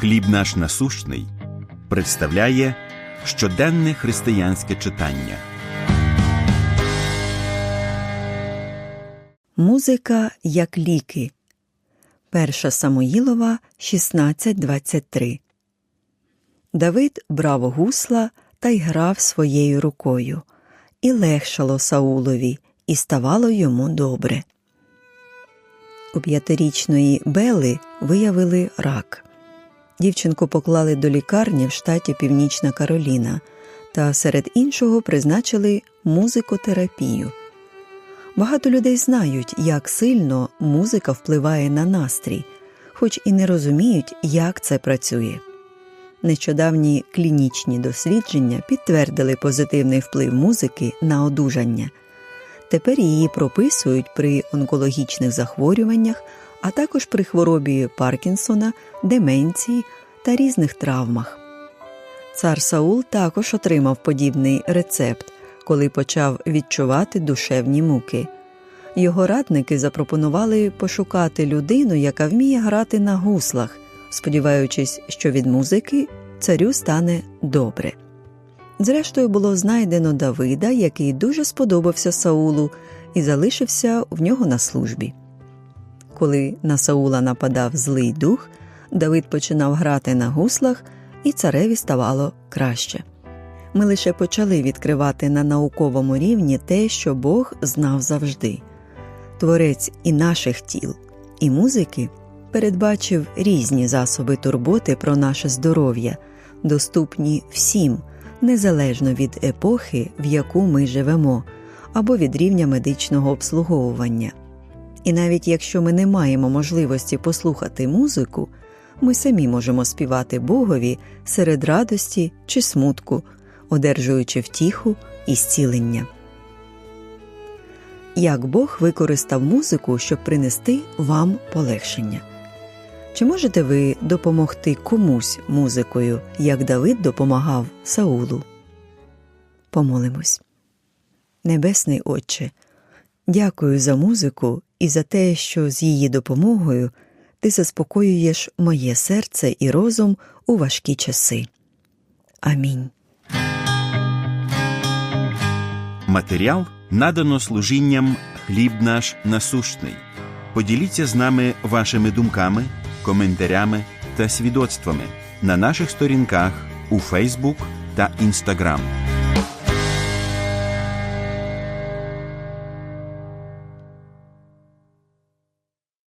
Хліб наш насущний представляє щоденне християнське читання. Музика як ліки. Перша Самуїлова 16.23 Давид брав гусла та й грав своєю рукою, і легшало Саулові, і ставало йому добре. У п'ятирічної Бели виявили рак. Дівчинку поклали до лікарні в штаті Північна Кароліна та серед іншого призначили музикотерапію. Багато людей знають, як сильно музика впливає на настрій, хоч і не розуміють, як це працює. Нещодавні клінічні дослідження підтвердили позитивний вплив музики на одужання. Тепер її прописують при онкологічних захворюваннях, а також при хворобі Паркінсона, деменції та різних травмах. Цар Саул також отримав подібний рецепт, коли почав відчувати душевні муки. Його радники запропонували пошукати людину, яка вміє грати на гуслах, сподіваючись, що від музики царю стане добре. Зрештою, було знайдено Давида, який дуже сподобався Саулу і залишився в нього на службі. Коли на Саула нападав злий дух, Давид починав грати на гуслах, і цареві ставало краще. Ми лише почали відкривати на науковому рівні те, що Бог знав завжди. Творець і наших тіл, і музики передбачив різні засоби турботи про наше здоров'я, доступні всім, незалежно від епохи, в яку ми живемо, або від рівня медичного обслуговування. І навіть якщо ми не маємо можливості послухати музику, ми самі можемо співати Богові серед радості чи смутку, одержуючи втіху і зцілення. Як Бог використав музику, щоб принести вам полегшення? Чи можете ви допомогти комусь музикою, як Давид допомагав Саулу? Помолимось. Небесний Отче, дякую за музику і за те, що з її допомогою ти заспокоюєш моє серце і розум у важкі часи. Амінь. Матеріал надано служінням Хліб наш насущний. Поділіться з нами вашими думками, коментарями та свідоцтвами на наших сторінках у Фейсбук та Інстаграм.